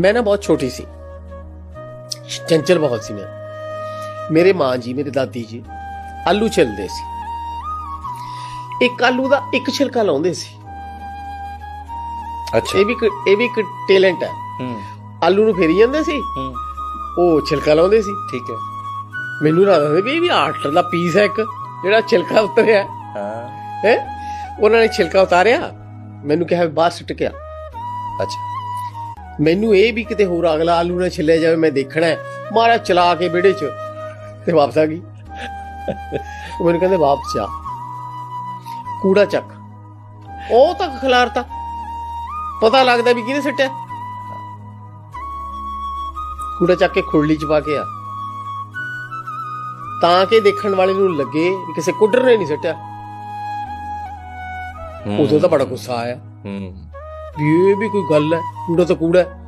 ਮੈਂ ਨਾ ਬਹੁਤ ਛੋਟੀ ਸੀ। ਚੰਚਲ ਬਹੁਤ ਸੀ ਮੈਂ ਮੇਰੇ ਮਾਂ ਜੀ ਮੇਰੇ ਦਾਦੀ ਜੀ ਆਲੂ ਛਿਲਦੇ ਸੀ। ਇੱਕ ਆਲੂ ਦਾ ਇੱਕ ਛਿਲਕਾ ਲਾਉਂਦੇ ਸੀ। ਅੱਛਾ। ਇਹ ਵੀ ਇਹ ਵੀ ਇੱਕ ਟੈਲੈਂਟ ਹੈ। ਹੂੰ। ਆਲੂ ਨੂੰ ਫੇਰੀ ਜਾਂਦੇ ਸੀ। ਹੂੰ। ਉਹ ਛਿਲਕਾ ਲਾਉਂਦੇ ਸੀ। ਠੀਕ ਹੈ। ਮੈਨੂੰ ਲੱਗਦਾ ਵੀ ਇਹ ਵੀ ਆਰਟ ਦਾ ਪੀਸ ਹੈ ਇੱਕ ਜਿਹੜਾ ਛਿਲਕਾ ਉਤਰਿਆ। ਹਾਂ। ਹੈ? ਉਹਨਾਂ ਨੇ ਛਿਲਕਾ ਉਤਾਰਿਆ। ਮੈਨੂੰ ਕਿਹਾ ਬਾਹਰ ਸੁੱਟ ਗਿਆ ਅੱਛਾ। ਮੈਨੂੰ ਇਹ ਵੀ ਕਿਤੇ ਹੋਰ ਅਗਲਾ ਆਲੂ ਨਾ ਛਿੱਲਿਆ ਜਾਵੇ ਮੈਂ ਦੇਖਣਾ ਹੈ। ਮਾਰਾ ਚਲਾ ਕੇ ਵਿਹੜੇ 'ਚ ਤੇ ਵਾਪਸ ਆ ਗਈ। ਉਹ ਮੈਨੂੰ ਕਹਿੰਦੇ ਵਾਪਸ ਆ ਕੂੜਾ ਚੱਕ। ਉਹ ਤੱਕ ਖਿਲਾਰਤਾ। ਪਤਾ ਲੱਗਦਾ ਵੀ ਕਿਹਨੇ ਸਿੱਟਿਆ। ਕੂੜਾ ਚੱਕ ਕੇ ਖੁਰਲੀ 'ਚ ਪਾ ਕੇ ਆ। ਤਾਂ ਕਿ ਦੇਖਣ ਵਾਲੇ ਨੂੰ ਲੱਗੇ ਵੀ ਕਿਸੇ ਕੁੱਡਰ ਨੇ ਨਹੀਂ ਸਿੱਟਿਆ। ਉਦੋਂ ਤਾਂ ਬੜਾ ਗੁੱਸਾ ਆਇਆ। ਹੂੰ। ਵੀ ਇਹ ਵੀ ਕੋਈ ਗੱਲ ਹੈ ਕੂੜਾ ਤਾਂ ਕੂੜਾ ਹੈ।